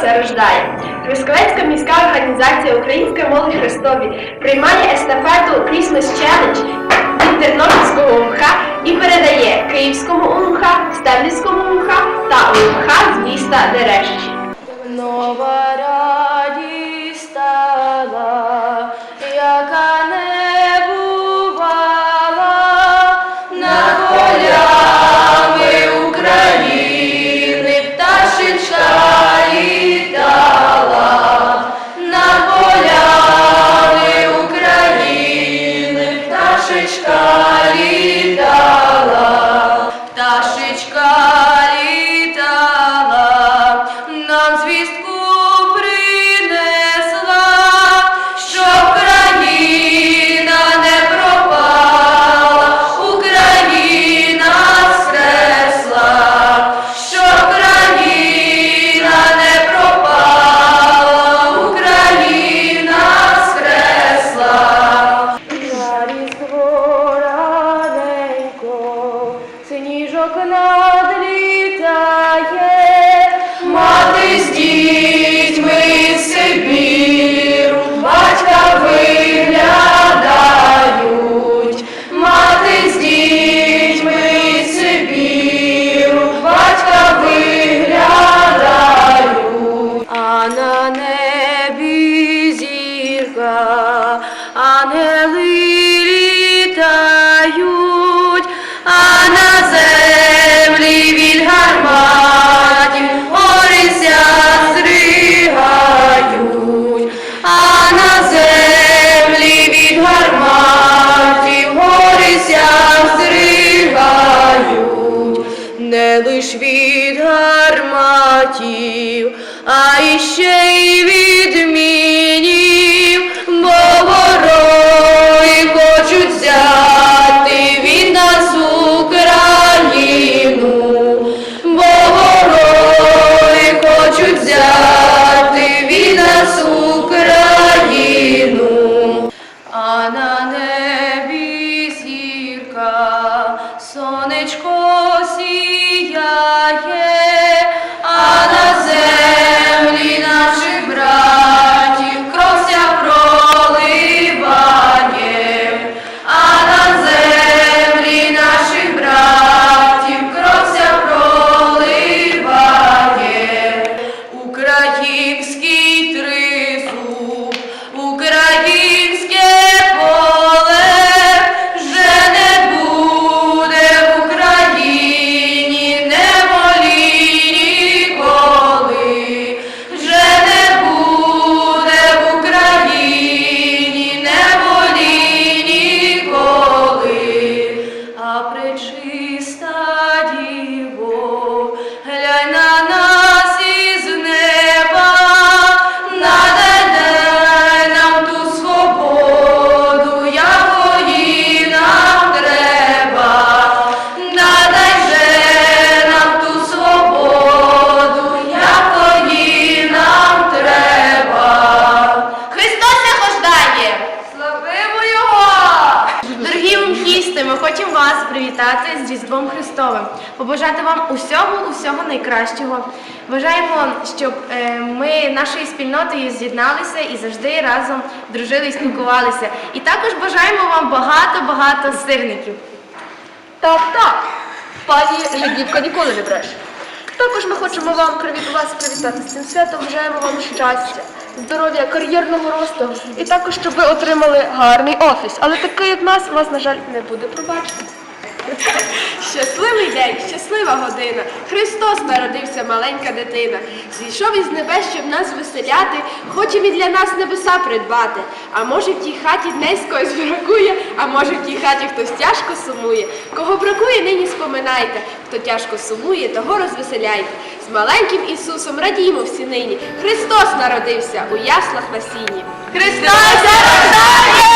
зарождає. Трускавецька міська організація Українська молодь Христові приймає естафету Christmas Challenge від Тернопільського УМХ і передає Київському УМХ, Стеблівському УМХ та УМХ з міста Дерещі. Ангели літають, а на землі від гарматів горися стригають, а на землі від гарматів горися стригають, не лиш від гарматів, а іще й від мінів, сонечко сіяє, а на землі наших вас привітати з Різдвом Христовим, побажати вам усього, усього найкращого. Бажаємо, щоб е, ми нашою спільнотою з'єдналися і завжди разом дружили і спілкувалися. І також бажаємо вам багато-багато сирників. Так, так. Пані Жидівка ніколи не бреше. Також ми хочемо вам вас привітати з цим святом. Бажаємо вам щастя, здоров'я, кар'єрного росту і також, щоб ви отримали гарний офіс. Але такий, як нас, вас, на жаль, не буде пробачити. Щасливий день, щаслива година. Христос народився, маленька дитина. Зійшов із небес, щоб нас веселяти, хоче він для нас небеса придбати. А може в тій хаті днесь когось бракує, а може в тій хаті хтось тяжко сумує. Кого бракує, нині споминайте. Хто тяжко сумує, того розвеселяйте. З маленьким Ісусом радімо всі нині. Христос народився у яслах на сіні. Христос зарождає!